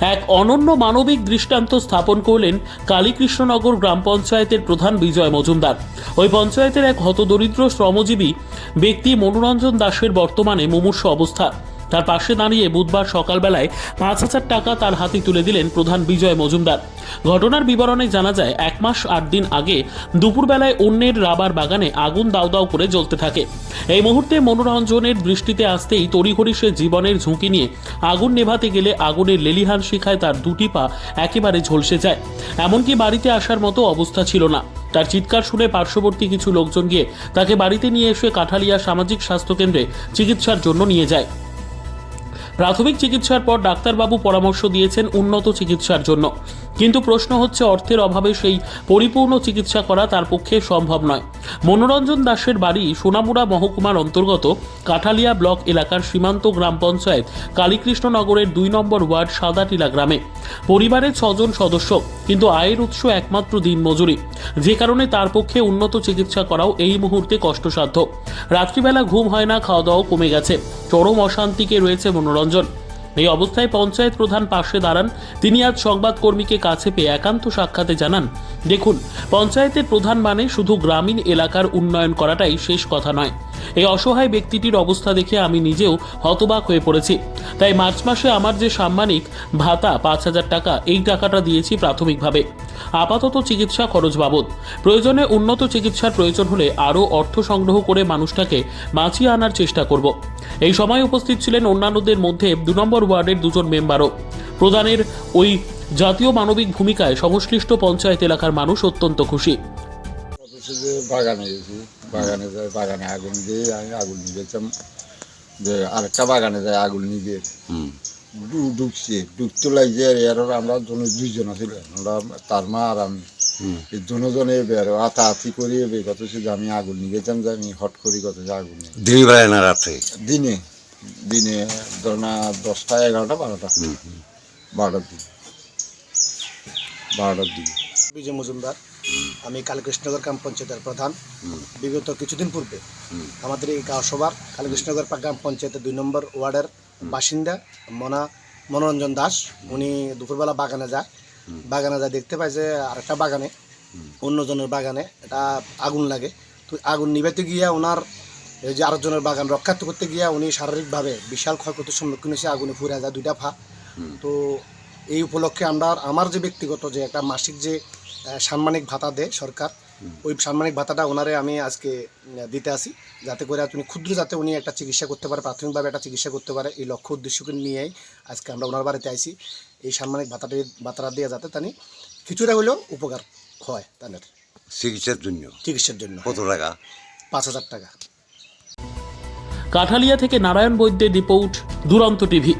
এক অনন্য মানবিক দৃষ্টান্ত স্থাপন করলেন কালীকৃষ্ণনগর গ্রাম পঞ্চায়েতের প্রধান বিজয় মজুমদার। ওই পঞ্চায়েতের এক হতদরিদ্র শ্রমজীবী ব্যক্তি মনোরঞ্জন দাসের বর্তমানে মুমূর্ষ অবস্থা। তার পাশে দাঁড়িয়ে বুধবার সকালবেলায় পাঁচ হাজার টাকা তার হাতে তুলে দিলেন প্রধান বিজয় মজুমদার। ঘটনার বিবরণে জানা যায়, এক মাস আট দিন আগে দুপুরবেলায় অন্যের রাবার বাগানে আগুন দাউ দাউ করে জ্বলতে থাকে। এই মুহূর্তে মনোরঞ্জনের দৃষ্টিতে আসতেই তড়িঘড়ি সে জীবনের ঝুঁকি নিয়ে আগুন নেভাতে গেলে আগুনের লেলিহান শিখায় তার দুটি পা একেবারে ঝলসে যায়। এমনকি বাড়িতে আসার মতো অবস্থা ছিল না। তার চিৎকার শুনে পার্শ্ববর্তী কিছু লোকজন গিয়ে তাকে বাড়িতে নিয়ে এসে কাঠালিয়া সামাজিক স্বাস্থ্যকেন্দ্রে চিকিৎসার জন্য নিয়ে যায়। প্রাথমিক চিকিৎসার পর ডাক্তারবাবু পরামর্শ দিয়েছেন উন্নত চিকিৎসার জন্য। কিন্তু প্রশ্ন হচ্ছে অর্থের অভাবে সেই পরিপূর্ণ চিকিৎসা করা তার পক্ষে সম্ভব নয়। মনোরঞ্জন দাসের বাড়ি সোনামুড়া মহকুমার অন্তর্গত কাঠালিয়া ব্লক এলাকার সীমান্ত গ্রাম পঞ্চায়েত কালীকৃষ্ণনগরের দুই নম্বর ওয়ার্ড সাদাটিলা গ্রামে। পরিবারের ছজন সদস্য, কিন্তু আয়ের উৎস একমাত্র দিনমজুরি। যে কারণে তার পক্ষে উন্নত চিকিৎসা করাও এই মুহূর্তে কষ্টসাধ্য। রাত্রিবেলা ঘুম হয় না খাওয়া দাওয়াও কমে গেছে। চরম অশান্তিকে রয়েছে মনোরঞ্জন। এই অবস্থায় পঞ্চায়েত প্রধান পাশে দাঁড়ান। তিনি আজ সংবাদকর্মীকে কাছে পেয়ে একান্ত সাক্ষাতে জানান। দেখুন, পঞ্চায়েতের প্রধান মানে শুধু গ্রামীণ এলাকার উন্নয়ন করাটাই শেষ কথা নয়। এই অসহায় ব্যক্তিটির অবস্থা দেখে আমি নিজেও হতবাক হয়ে পড়েছি। তাই মার্চ মাসে আমার যে সাম্মানিক ভাতা, পাঁচ হাজার টাকা, এই টাকাটা দিয়েছি প্রাথমিকভাবে। আপাতত চিকিৎসা খরচ বাবদ। প্রয়োজনে উন্নত চিকিৎসার প্রয়োজন হলে আরও অর্থ সংগ্রহ করে মানুষটাকে বাঁচিয়ে আনার চেষ্টা করব। এই সময় উপস্থিত ছিলেন অন্যান্যদের মধ্যে দু নম্বর ওয়ার্ডের দুজন মেম্বারও। প্রধানের ওই জাতীয় মানবিক ভূমিকায় সংশ্লিষ্ট পঞ্চায়েত এলাকার মানুষ অত্যন্ত খুশি। যে বাগানে গেছি বাগানে যাই বাগানে আগুন দিয়ে আমি আগুন নিবেছিলাম যে আরেকটা বাগানে যাই আগুন নিবে ডু- ঢুকছে। ঢুকতে লাগছে আর এর আমরা জন দুইজন ছিল আমরা তার মা আর আমি। এই দুজনে বের আতাহাতি করি কত সে আমি আগুন নিবেছিলাম যে আমি হট করি কত যে আগুন নিয়ে দিনই বেলায় না রাত্রে দিনে দিনে ধর না দশটা এগারোটা বারোটা। বারোটার দিকে। বারোটার দিকে। বিজয় মজুমদার আমি কালীকৃষ্ণনগর গ্রাম পঞ্চায়েতের প্রধান। বিগত কিছুদিন পূর্বে আমাদের এই গাঁও সভার কালীকৃষ্ণনগর গ্রাম পঞ্চায়েতের দুই নম্বর ওয়ার্ডের বাসিন্দা মনা মনোরঞ্জন দাস উনি দুপুরবেলা বাগানে যায়। বাগানে যা দেখতে পাই যে আরেকটা বাগানে, অন্যজনের বাগানে, এটা আগুন লাগে। তো আগুন নিভাতে গিয়া ওনার এই যে আরেকজনের বাগান রক্ষার্থ করতে গিয়া উনি শারীরিকভাবে বিশাল ক্ষয়ক্ষতির সম্মুখীন হয়েছে, আগুনে ফুরে যায় দুইটা ফা। তো এই উপলক্ষে আমরা আমার যে ব্যক্তিগত যে একটা মাসিক যে সাম্মানিক ভাতা দেয় সরকার ওই সাম্মানিক ভাতাটা ওনারে আমি আজকে দিতে আসি। যাতে করে উনি ক্ষুদ্র যাতে উনি একটা চিকিৎসা করতে পারে প্রাথমিকভাবে একটা চিকিৎসা করতে পারে এই লক্ষ্য উদ্দেশ্যকে নিয়েই আজকে আমরা ওনার বাড়িতে আইছি। এই সাম্মানিক ভাতাটি ভাতাটা দিয়ে যাতে তানি কিছুটা হলেও উপকার হয় তাদের চিকিৎসার জন্য? চিকিৎসার জন্য। কত টাকা? পাঁচ হাজার টাকা। কাঠালিয়া থেকে নারায়ণ বৈদ্যের রিপোর্ট দুরন্ত টিভি।